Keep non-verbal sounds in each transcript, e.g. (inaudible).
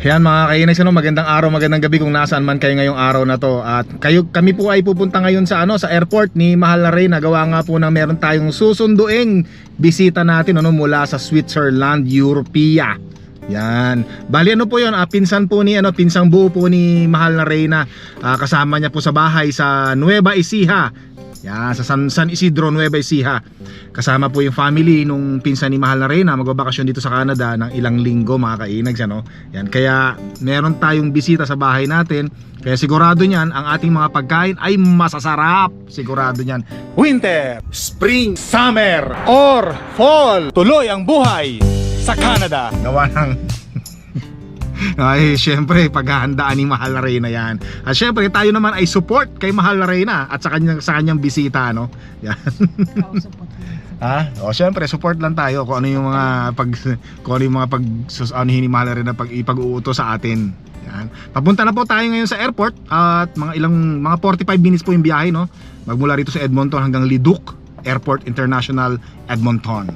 Yan mga kainis, ano, magandang araw, magandang gabi kung nasaan man kayo ngayong araw na to. At kayo, kami po ay pupunta ngayon sa ano sa airport ni Mahal na Reyna. Gawa nga po na meron tayong susunduing bisita natin ano mula sa Switzerland, Europea. Yan. Bali ano po 'yon? Ah, pinsan po ni ano, pinsang buo po ni Mahal na Reyna. Ah, kasama niya po sa bahay sa Nueva Ecija. Yan, sa San, San Isidro, Nueva Ecija. Kasama po yung family nung pinsan ni Mahal na Reyna. Magbabakasyon dito sa Canada ng ilang linggo mga kainags. Ano? Yan, kaya meron tayong bisita sa bahay natin. Kaya sigurado niyan, ang ating mga pagkain ay masasarap. Sigurado niyan. Winter, Spring, Summer, or Fall. Tuloy ang buhay sa Canada. Gawa ng... Ay, syempre, paghahandaan ni Mahal na Reyna yan. At syempre, tayo naman ay support kay Mahal na Reyna at sa kanyang, sa kanyang bisita, no? Yan. (laughs) Ha? O syempre support lang tayo kung ano yung mga pag kung ano yung mga pag ano ni Mahal na pag ipag-uutos sa atin. Yan. Papunta na po tayo ngayon sa airport at mga ilang mga 45 minutes po yung biyahe, no? Magmula rito sa Edmonton hanggang Leduc Airport International Edmonton.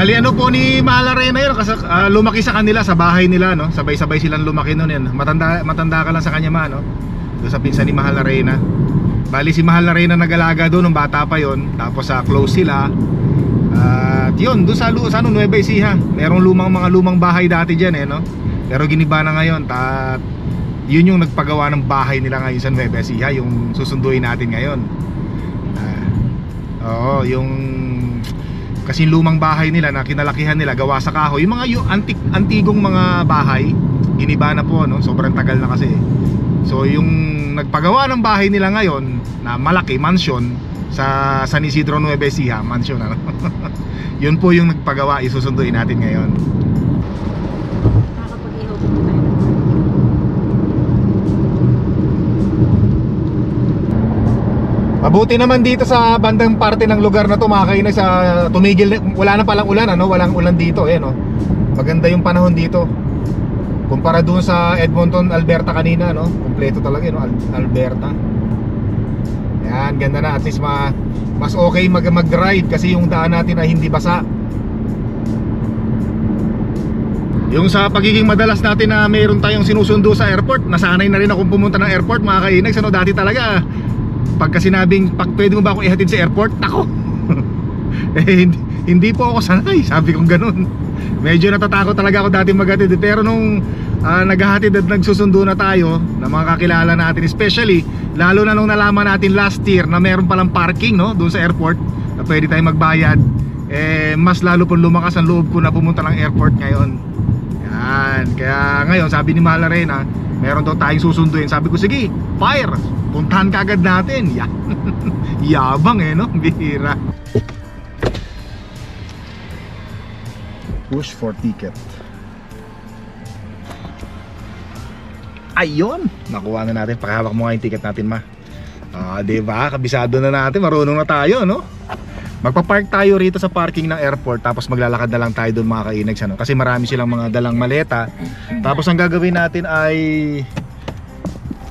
Bali ano po ni Mahal Arena yun kasi ah, lumaki sa kanila sa bahay nila no. Sabay-sabay silang lumaki noon yan. Matanda matanda ka lang sa kanya ma no. Doon sa pinsan ni Mahal Arena. Bali si Mahal Arena nagalaga doon nung bata pa yon. Tapos sa close sila. At yun, doon sa, sa ano, Nueva Ecija. Merong lumang mga lumang bahay dati diyan eh no. Pero giniba na ngayon. At yun yung nagpagawa ng bahay nila ngayon sa Nueva Ecija, yung susunduin natin ngayon. Ah, oo, yung kasi lumang bahay nila na kinalakihan nila gawa sa kahoy. Yung mga yung antik antigong mga bahay giniba na po no? Sobrang tagal na kasi. So yung nagpagawa ng bahay nila ngayon na malaki mansion sa San Isidro Nueva Ecija mansion ano? (laughs) Yun po yung nagpagawa isusunduin natin ngayon Nakakapag-ihaw po tayo. Mabuti naman dito sa bandang parte ng lugar na to mga kainis sa tumigil wala na palang ulan ano, walang ulan dito eh no. Maganda yung panahon dito. Kumpara doon sa Edmonton, Alberta kanina no, kumpleto talaga eh, no, Al- Alberta. Yan, ganda na at least ma mas okay mag mag-ride kasi yung daan natin ay hindi basa. Yung sa pagiging madalas natin na mayroon tayong sinusundo sa airport, nasanay na rin akong pumunta ng airport mga kainags. Ano, dati talaga, pagka sinabing, pag pwede mo ba ako ihatid sa airport, ako. (laughs) eh, hindi, hindi po ako sanay, sabi kong ganun. Medyo natatakot talaga ako dati maghatid. Pero nung ah, naghahatid at nagsusundo na tayo, na mga kakilala natin, especially, lalo na nung nalaman natin last year na meron palang parking no, doon sa airport, na pwede tayong magbayad, eh, mas lalo pong lumakas ang loob ko na pumunta ng airport ngayon. Yan, kaya ngayon sabi ni Mahal Arena, meron daw tayong susunduin. Sabi ko, sige, fire! Puntahan ka agad natin. Yan. (laughs) Yabang eh, no? (laughs) Bihira. Push for ticket. Ayun! Nakuha na natin. Pakihawak mo nga yung ticket natin, ma. Ah, di ba? Kabisado na natin. Marunong na tayo, no? Magpa-park tayo rito sa parking ng airport tapos maglalakad na lang tayo doon mga kainags ano? kasi marami silang mga dalang maleta. Tapos ang gagawin natin ay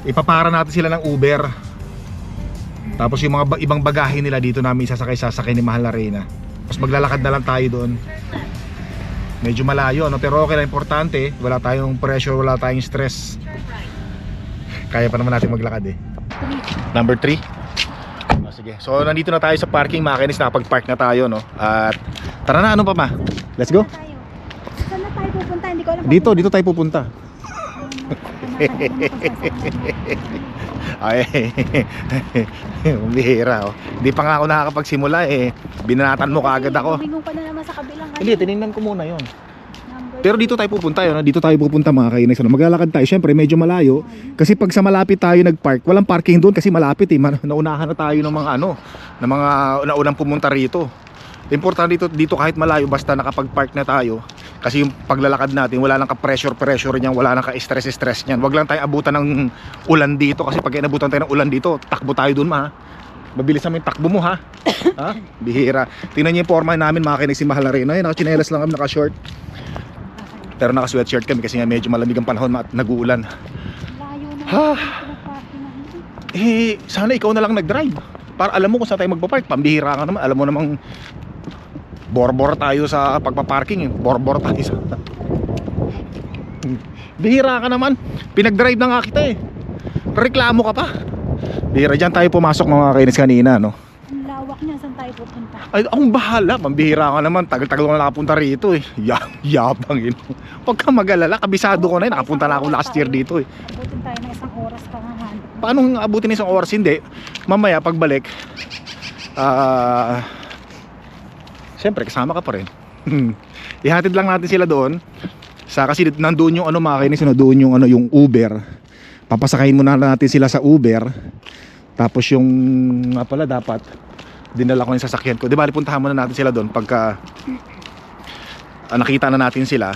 ipapara natin sila ng Uber. Tapos yung mga ba- ibang bagahe nila dito namin isasakay sasakay ni Mahal na Reyna. Tapos maglalakad na lang tayo doon. Medyo malayo no pero okay lang importante, wala tayong pressure, wala tayong stress. Kaya pa naman natin maglakad eh. Number 3. Oh, sige. So nandito na tayo sa parking mga kainis, nakapag-park na tayo no. At tara na ano pa ma? Let's go. Saan na tayo pupunta? Hindi ko alam. Dito, dito tayo pupunta. (laughs) Ay, umihira oh. Hindi pa nga ako nakakapagsimula eh. Binanatan mo kaagad ako. Bingung ka na naman sa kabilang. Hindi, tinignan ko muna yon. Pero dito tayo pupunta yun. Dito tayo pupunta mga kainis. Ano, maglalakad tayo. Siyempre, medyo malayo. Kasi pag sa malapit tayo nagpark, walang parking doon kasi malapit eh. Naunahan na tayo ng mga ano, ng mga naunang pumunta rito. Importante dito, dito kahit malayo basta nakapag-park na tayo. Kasi yung paglalakad natin, wala nang ka-pressure-pressure niyan, wala nang ka-stress-stress niyan. Wag lang tayo abutan ng ulan dito kasi pag inabutan tayo ng ulan dito, takbo tayo doon ma. Mabilis naman yung takbo mo ha. (laughs) ha? Bihira. Tingnan niyo yung forma namin mga kinig si Mahal na rin. Ay, naka-chinelas lang kami, naka-short. Pero naka-sweatshirt kami kasi nga medyo malamig ang panahon at nag-uulan. Ha? Eh, sana ikaw na lang nag-drive. Para alam mo kung saan tayo magpa-park. Pambihira ka naman. Alam mo namang borbor tayo sa pagpa-parking. eh. Borbor tayo sa... Bihira ka naman. Pinag-drive na nga kita eh. Reklamo ka pa. Bihira dyan tayo pumasok mga kainis kanina, no? Ang lawak niya, saan tayo pupunta? Ay, akong bahala. Pambihira ka naman. Tagal-tagal ko na nakapunta rito eh. Ya, yabang yun. Huwag ka mag-alala. Kabisado ko na eh. Nakapunta na ako last year dito eh. Abutin tayo ng isang oras ka nga. Paano abutin isang oras? Hindi. Mamaya pagbalik, ah, siyempre kasama ka pa rin. (laughs) Ihatid lang natin sila doon. Sa kasi nandoon yung ano mga kainis, no, doon yung ano yung Uber. Papasakayin muna natin sila sa Uber. Tapos yung nga pala dapat dinala ko yung sasakyan ko. Di ba, puntahan muna natin sila doon pagka nakita na natin sila.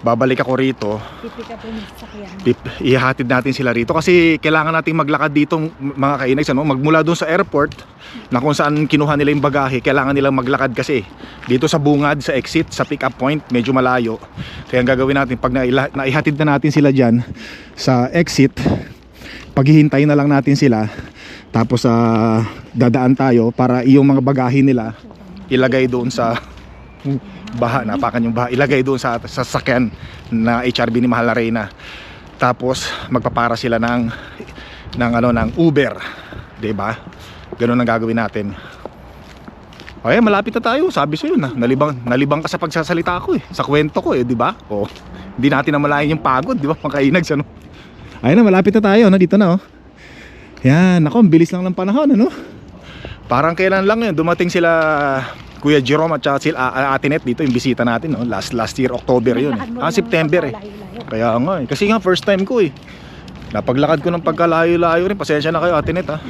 Babalik ako rito. Pip- ihatid natin sila rito. Kasi kailangan nating maglakad dito mga kainags ano magmula doon sa airport na kung saan kinuha nila yung bagahe kailangan nilang maglakad kasi dito sa bungad sa exit sa pick up point medyo malayo. Kaya ang gagawin natin pag naihatid na natin sila dyan sa exit paghihintay na lang natin sila. Tapos sa dadaan tayo para yung mga bagahe nila ilagay doon sa baha, napakan yung baha, ilagay doon sa sa sasakyan na HRB ni Mahal na Reyna. Tapos magpapara sila ng ng ano ng Uber, 'di ba? Ganun ang gagawin natin. Ay, malapit na tayo. Sabi sa na, nalibang nalibang ka sa pagsasalita ko eh, sa kwento ko eh, 'di ba? Oh, hindi natin namalayan yung pagod, 'di ba? Makainags ano. Ayun na, malapit na tayo, no? Dito na oh. Yan, ako, ang bilis lang ng panahon, ano? Parang kailan lang yun, dumating sila Kuya Jerome at saka sila uh, Atinet dito yung bisita natin no? last last year October yun mo ah September eh. kaya nga eh. Kasi nga first time ko eh. Napaglakad ko ng pagkalayo-layo rin. Pasensya na kayo Atinet ha?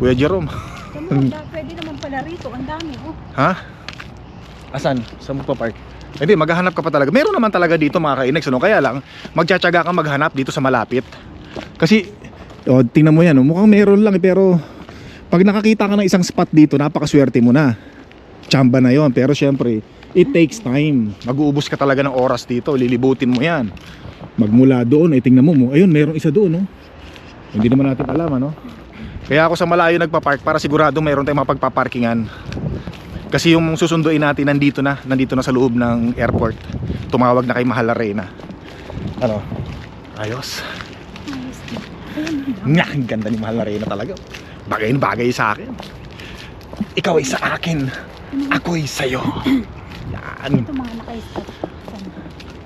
Kuya Jerome. (laughs) Pwede naman pala rito. Ang dami, oh. ha? Asan? Saan mo pa park hindi maghahanap ka pa talaga. Meron naman talaga dito mga kainex ano? kaya lang magtsatsaga ka maghanap dito sa malapit. Kasi oh, tingnan mo yan oh, mukhang meron lang eh, pero pag nakakita ka ng isang spot dito napakaswerte mo na chamba na yon pero syempre it takes time. Mag-uubos ka talaga ng oras dito. Lilibutin mo yan. Magmula doon ay tingnan mo mo ayun merong isa doon no? Hindi naman natin alam ano? Kaya ako sa malayo nagpa-park para sigurado mayroon tayong mapagpaparkingan. Kasi yung susunduin natin nandito na. Nandito na sa loob ng airport. Tumawag na kay Mahal Arena. Ano? Ayos. Nga ganda ni Mahal Arena talaga. Bagay na bagay sa akin. Ikaw ay sa akin ako'y sa'yo yan Ito mga naka-stop.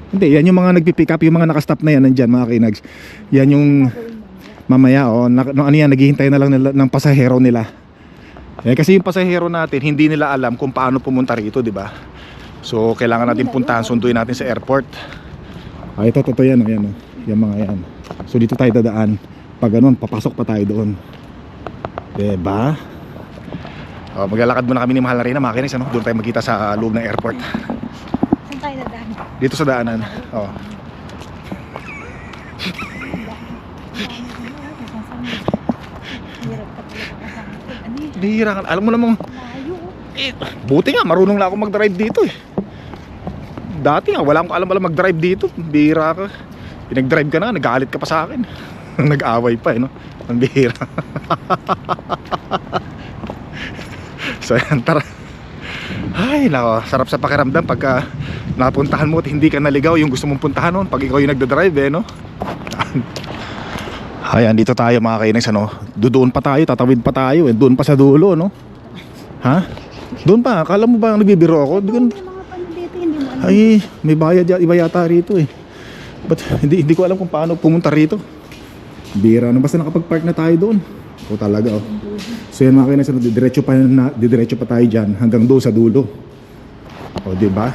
Hindi, yan yung mga nagpipick up, yung mga nakastop na yan nandyan mga kinags. Yan yung mamaya oh, na, no, ano yan, naghihintay na lang nila, ng pasahero nila. Eh, kasi yung pasahero natin, hindi nila alam kung paano pumunta rito, di ba? So, kailangan natin puntahan, sunduin natin sa airport. Ah, ito, totoo yan, oh, yan, oh. Yung mga yan. So, dito tayo dadaan. Pag ganun, papasok pa tayo doon. Diba? Oh, maglalakad muna kami ni Mahal na Reyna, mga kinags, ano? Doon tayo magkita sa loob ng airport. Saan tayo dadaan? Dito sa daanan. Oh. Bihira ka. Alam mo namang, eh, buti nga, marunong na ako mag-drive dito eh. Dati nga, wala akong alam-alam mag-drive dito. Bihira ka. Pinag-drive ka na, nagalit ka pa sa akin. (laughs) Nag-away pa eh, no? Ang bihira. (laughs) so, (laughs) yan, tara. Ay, nako, sarap sa pakiramdam pagka napuntahan mo at hindi ka naligaw yung gusto mong puntahan noon pag ikaw yung nagda-drive eh, no? (laughs) Ayan, dito tayo mga kainags, ano? Doon pa tayo, tatawid pa tayo eh. Doon pa sa dulo, no? Ha? Doon pa, akala mo ba nagbibiro ako? Alam. ay, may bayad ya- iba yata rito eh. But hindi, hindi ko alam kung paano pumunta rito. Bira na basta nakapag-park na tayo doon. O talaga oh. So yan mga kainas, ano, didiretso pa, na, didiretso pa tayo dyan hanggang doon sa dulo. O di ba?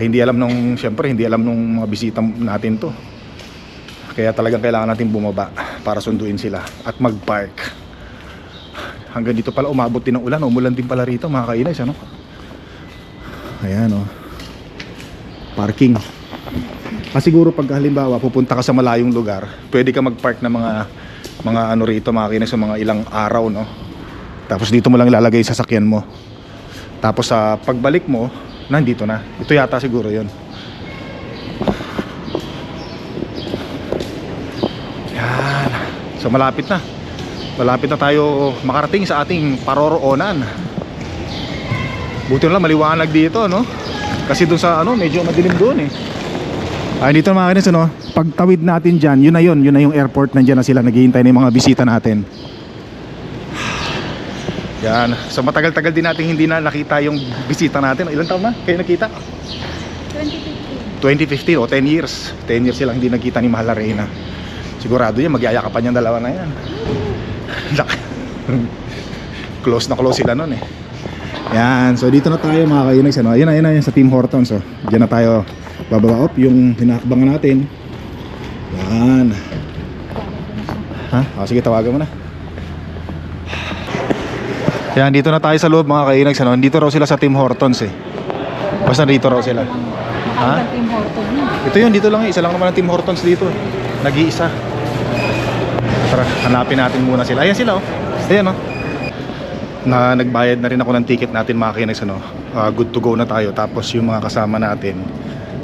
Eh hindi alam nung, syempre hindi alam nung mga bisita natin to. Kaya talagang kailangan natin bumaba para sunduin sila at mag-park. Hanggang dito pala umabot din ng ulan. Umulan din pala rito mga kainas, ano? Ayan oh. Parking. Ah, siguro pag halimbawa pupunta ka sa malayong lugar, pwede ka mag-park ng mga mga ano rito, mga kinis, sa mga ilang araw, no? Tapos dito mo lang ilalagay sa sasakyan mo. Tapos sa pagbalik mo, nandito na. Ito yata siguro 'yon. Yan. So malapit na. Malapit na tayo makarating sa ating paroroonan. Buti na lang maliwanag dito, no? Kasi doon sa ano, medyo madilim doon eh. Ay, dito mga kinis, ano? Pagtawid natin dyan, yun na yun. Yun na yung airport. Nandiyan na sila naghihintay ng mga bisita natin. Yan. So matagal-tagal din natin hindi na nakita yung bisita natin. Ilan taon na? Kayo nakita? 2015. 2015 o 10 years 10 years silang hindi nagkita ni Mahal na Reyna sigurado yan magyayakapan yung dalawa na yan (laughs) close na close sila nun eh yan so dito na tayo mga kainags ano? ayun na ayun na sa Team Hortons so. Diyan na tayo bababa up yung hinakbangan natin yan ha? O, sige tawagan mo na yan dito na tayo sa loob mga kainags ano? dito raw sila sa Team Hortons eh basta dito raw sila Ha? Ito yun, dito lang eh. Isa lang naman ang Team Hortons dito eh. Nag-iisa. Tara, hanapin natin muna sila. Ayan sila oh. Ayan oh. Na nagbayad na rin ako ng ticket natin mga kinex ano. Ah, good to go na tayo. Tapos yung mga kasama natin,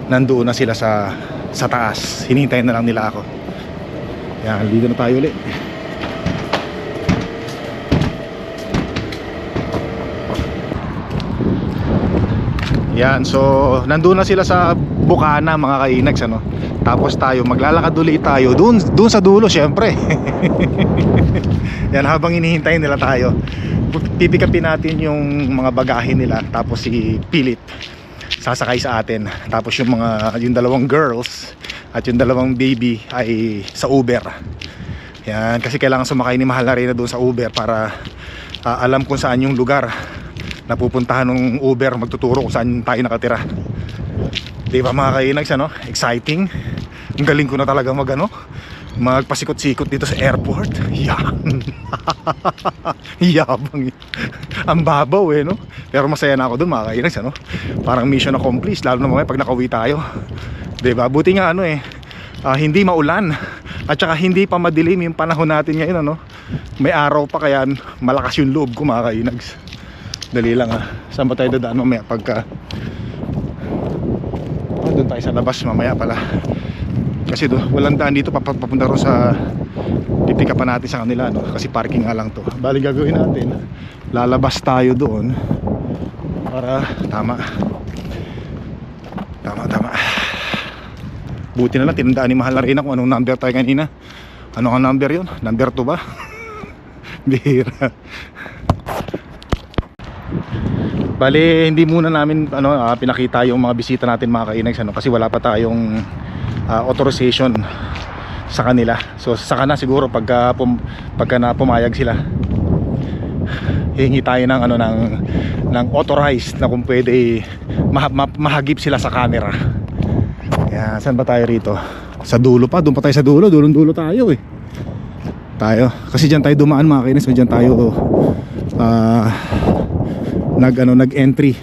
nandoon na sila sa sa taas. Hinintayin na lang nila ako. Yan, dito na tayo ulit. Yan, so nandun na sila sa Bukana mga kainags ano. Tapos tayo maglalakad ulit tayo doon doon sa dulo syempre. (laughs) Yan habang hinihintay nila tayo. Pipikapin natin yung mga bagahe nila tapos si Pilit sasakay sa atin. Tapos yung mga yung dalawang girls at yung dalawang baby ay sa Uber. Yan kasi kailangan sumakay ni Mahal na Reyna doon sa Uber para ah, alam kung saan yung lugar na pupuntahan ng Uber magtuturo kung saan tayo nakatira. Di ba mga kainags ano? Exciting. Ang galing ko na talaga mag ano, magpasikot-sikot dito sa airport. Yan. (laughs) Yabang. Ang babaw eh no. Pero masaya na ako doon mga kainags ano. Parang mission accomplished lalo na mamaya pag nakauwi tayo. Di ba? Buti nga ano eh. ah, hindi maulan at saka hindi pa madilim yung panahon natin ngayon ano. May araw pa kaya malakas yung loob ko mga kainags. Dali lang ha. Saan ba tayo dadaan mamaya pagka oh, doon tayo sa labas mamaya pala. Kasi do, walang daan dito pap- papunta ro sa pipika pa natin sa kanila no kasi parking nga lang to. Bali gagawin natin. Lalabas tayo doon para tama. Tama tama. Buti na lang tinandaan ni Mahal na Reyna kung anong number tayo kanina. Ano ang number yon? Number 2 ba? (laughs) Bihira. Bali, hindi muna namin ano ah, pinakita yung mga bisita natin mga kainags ano kasi wala pa tayong ah, authorization sa kanila. So saka na siguro pagka pum, pagka na pumayag sila. Hihingi tayo ng ano ng ng authorized na kung pwede ma, ma, mahagip sila sa camera. Kaya saan ba tayo rito? Sa dulo pa, doon pa tayo sa dulo, dulong dulo tayo eh. Tayo. Kasi diyan tayo dumaan mga kainis, diyan tayo ah nag ano nag entry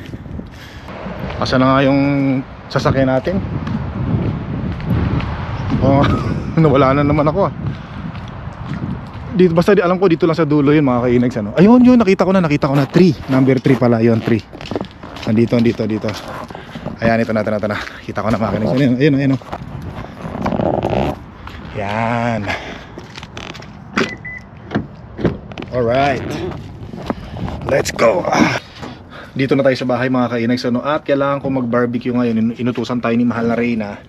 asa na nga yung sasakyan natin oh, (laughs) nawala na naman ako ah. Dito, basta di, alam ko dito lang sa dulo yun mga kainags ano. ayun yun nakita ko na nakita ko na. 3 number 3 pala yun 3 nandito nandito dito ayan ito na ito na kita ko na mga kainags. Ayun ayun ayun oh. yan alright let's go. Dito na tayo sa bahay mga kainags ano, at kailangan ko mag barbecue ngayon. In- inutusan tayo ni Mahal na Reyna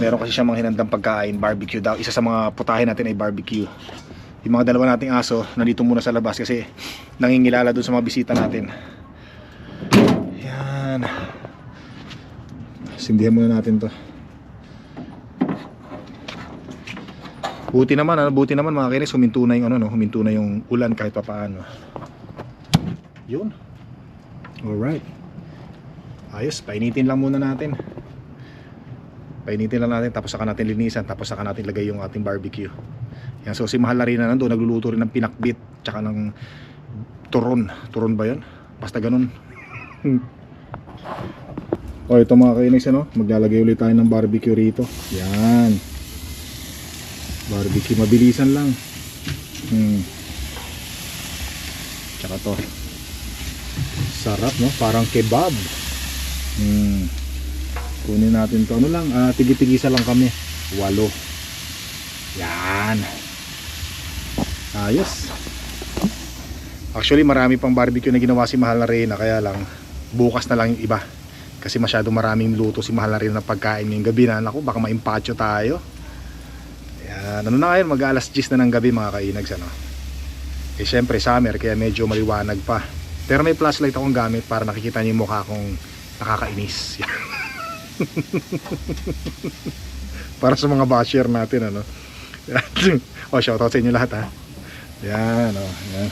meron kasi siya mga hinandang pagkain barbecue daw. Isa sa mga putahe natin ay barbecue. Yung mga dalawa nating aso nandito muna sa labas kasi nangingilala doon sa mga bisita natin. Yan. Sindihan muna natin to. Buti naman ano, buti naman mga kainis huminto na yung ano no? Huminto na yung ulan kahit pa paano yun Alright. Ayos, painitin lang muna natin. Painitin lang natin tapos saka natin linisan tapos saka natin lagay yung ating barbecue. Yan, so si Mahal na rin na nandun, nagluluto rin ng pinakbit tsaka ng turon. Turon ba yun? Basta ganun. (laughs) o ito mga kainis ano, maglalagay ulit tayo ng barbecue rito. Yan. Barbecue, mabilisan lang. Hmm. Tsaka to. Sarap no, parang kebab. Hmm. Kunin natin to. Ano lang, ah, tigi-tigisa lang kami. Walo. Yan. Ayos. Actually, marami pang barbecue na ginawa si Mahal na Reyna kaya lang bukas na lang yung iba. Kasi masyado maraming luto si Mahal na Reyna ng pagkain ngayong gabi na. Naku, baka maimpacho tayo. Yan, ano na ngayon, mag alas 10 na ng gabi mga kainags ano. Eh syempre summer kaya medyo maliwanag pa. Pero may flashlight akong gamit para nakikita niyo yung mukha kong nakakainis. (laughs) (laughs) para sa mga basher natin ano. (laughs) o shoutout sa inyo lahat ha. Yan o. Yan.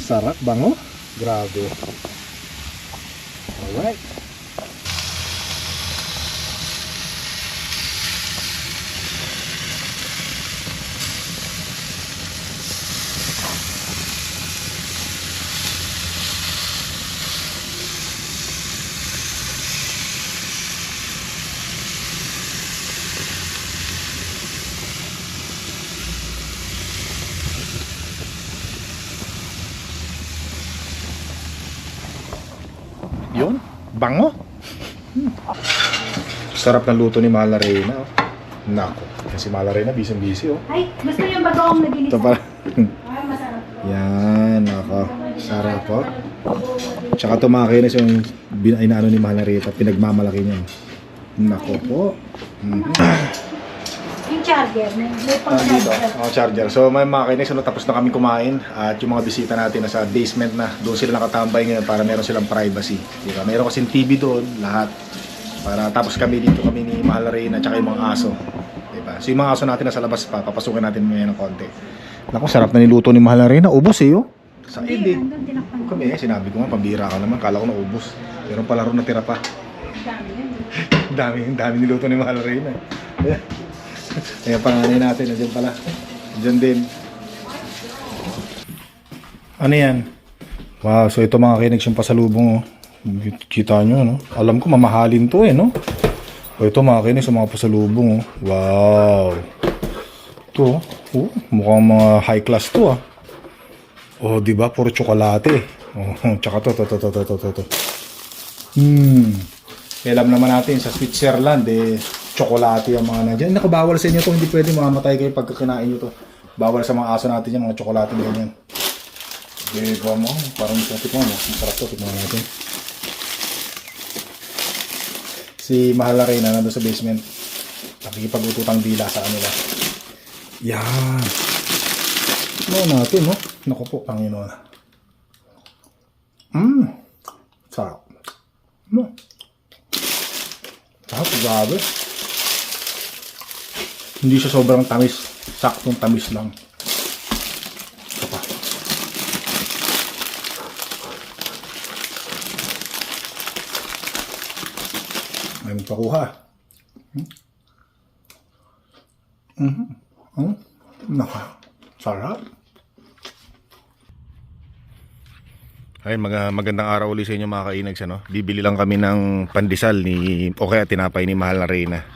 Sarap bango. Grabe. Alright. Yun. Bango. Hmm. Sarap ng luto ni Mahal na Reyna. Oh. Nako. Kasi Mahal na Reyna, busy-busy oh. Ay, gusto yung bagong naginis. Ito pala. Ay, masarap. Yan, nako. Sarap po. Tsaka ito mga kinis yung inaano ni Mahal na Rita, pinagmamalaki niya. Nako po. Mhm. Charger, may, may pang Ah, dito, charger. oh, charger. So may mga kinis, ano, tapos na kami kumain at yung mga bisita natin nasa basement na, doon sila nakatambay ngayon para meron silang privacy. Diba? Meron kasing TV doon, lahat. Para tapos kami dito kami ni Mahal na Reyna at yung mga aso. Diba? So yung mga aso natin nasa labas pa, papasukin natin ngayon ng konti. Naku, sarap na niluto ni Mahal na Reyna. Ubos eh, oh. Sa Hindi, hindi. Kami eh, sinabi ko nga, pambira ka naman. Kala ko naubos. Pero pala ron natira pa. Dami yan. (laughs) dami, dami niluto ni Mahal Reyna. Ayan. Ayan panganay natin, nandiyan pala. Nandiyan din. Ano yan? Wow, so ito mga kinex yung pasalubong oh. Kita nyo, no? Alam ko mamahalin to eh, no? O ito mga kinex yung mga pasalubong oh. Wow. Ito, oh. mukhang mga high class to ah. Oh, di ba? Puro tsokolate. Oh, (laughs) tsaka to, to, to, to, to, to, to. Hmm. Alam naman natin sa Switzerland eh tsokolate ang mga nandiyan. Naku, bawal sa inyo to, hindi pwede mamamatay kayo pag kinain nyo to. Bawal sa mga aso natin yan, mga tsokolate ganyan. Di ba mo? Parang sa tikman mo. Masarap to, tikman natin. Si Mahal na Reyna nandun sa basement. Nakikipag-ututang dila sa kanila. Yan. Ano natin, no? Naku po, Panginoon. Mmm. Sarap. No. Sarap, grabe. Hindi siya sobrang tamis. Saktong tamis lang. Ito pa. May magpakuha. Hmm? Mhm. Hmm? Naka. Sarap. Ayun, mag- magandang araw ulit sa inyo mga kainags. Ano? Bibili lang kami ng pandesal ni, o kaya tinapay ni Mahal na Reyna.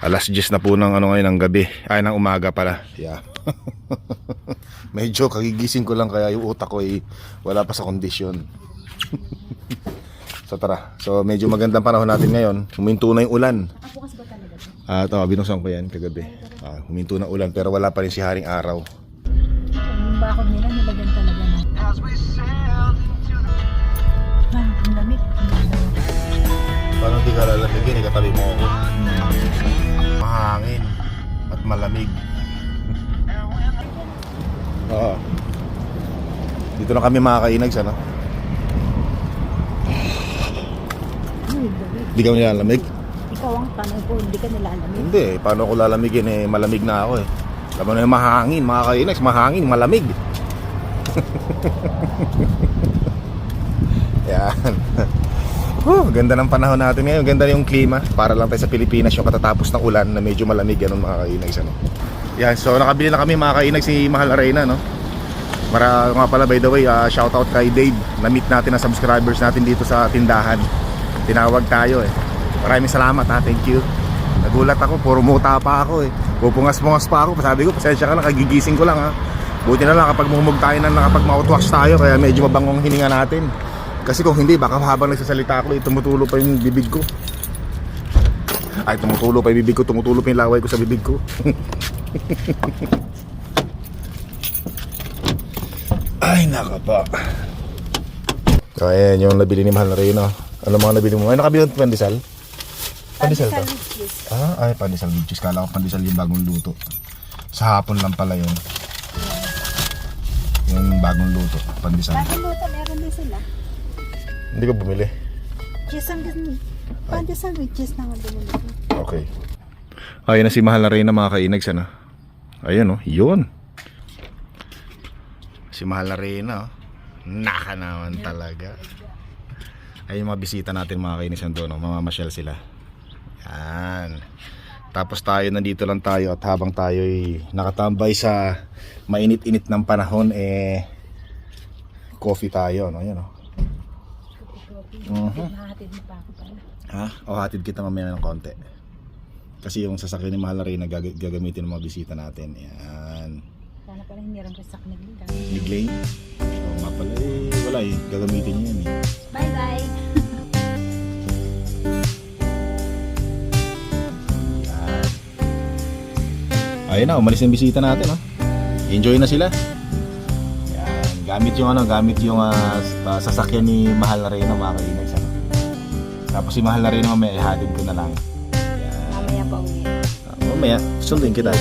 Alas 10 na po ng ano ngayon ng gabi. Ay, ng umaga pala. Yeah. (laughs) Medyo kagigising ko lang kaya yung utak ko ay wala pa sa kondisyon. (laughs) so tara. So medyo magandang panahon natin ngayon. Huminto na yung ulan. Ako kasi ba talaga to? Ah, ito, binuksan ko yan kagabi. Ah, huminto na ulan pero wala pa rin si Haring Araw. Yung bakod nila, nilagyan talaga na. Ah, ang lamig. Parang di ka lalamigin, ikatabi mo ako. Mahangin at malamig. (laughs) Oo. Dito na kami mga kainags, ano? Uy, lamig. Di ka nilalamig? Ikaw ang tanong ko, hindi ka nilalamig. Hindi, eh. paano ko lalamigin eh, malamig na ako eh. Alam mo na yung mahangin, mga kainags, mahangin, malamig. (laughs) Yan. (laughs) Oh, ganda ng panahon natin ngayon. Ganda yung klima. Para lang tayo sa Pilipinas yung katatapos ng ulan na medyo malamig yan mga kainags. Ano? Yan, so nakabili na kami mga kainags si Mahal Arena. No? Para nga pala by the way, uh, shout out kay Dave. Na-meet natin ang subscribers natin dito sa tindahan. Tinawag tayo eh. Maraming salamat ha, thank you. Nagulat ako, puro muta pa ako eh. Pupungas-pungas pa ako. Sabi ko, pasensya ka na, kagigising ko lang ha. Buti na lang kapag mumug tayo na nakapag mouthwash tayo, kaya medyo mabangong hininga natin. Kasi kung hindi, baka habang nagsasalita ako, eh, tumutulo pa yung bibig ko. Ay, tumutulo pa yung bibig ko, tumutulo pa yung laway ko sa bibig ko. (laughs) Ay, naka po. So, ayan yung nabili ni Mahal na Reyna. Ano mga nabili mo? Ay, nakabili ng pandesal? Pandesal to? Ah, ay, pandesal with cheese. Kala ko pandesal yung bagong luto. Sa hapon lang pala yun. Yung bagong luto, pandesal. Bakit luto, meron din sila. Hindi ko bumili. Cheese ang. Pandesal with cheese na nga binili ko. Okay. Ayun na si Mahal na Reyna mga kainags, ano? Ayun, oh. Yun. Si Mahal na Reyna, oh. Naka naman talaga. Ayun yung mga bisita natin mga kainags doon, oh. Mamamasyal sila. Yan. Tapos tayo, nandito lang tayo at habang tayo'y nakatambay sa mainit-init ng panahon, eh, coffee tayo, no? Yan, oh. Mhm. Nahatid mo pa ako pala. Ha? O hatid kita mamaya ng konti. Kasi yung sasakyan ni Mahal na rin na gag- gagamitin ng mga bisita natin. Yan. Sana pala hindi rin sa naglinda. Big lane. Oo nga pala eh. Wala eh. Gagamitin niya yan eh. Bye bye! Ayun na, umalis na bisita natin. Oh. Enjoy na sila. Gamit yung ano, gamit yung s- ah, sasakyan ni Mahal na na mga kainags. Ano. Tapos si Mahal na rin mamaya ihatid ko na lang. Yan. Mamaya pa uwi. Ah, Mamaya, sunduin kita.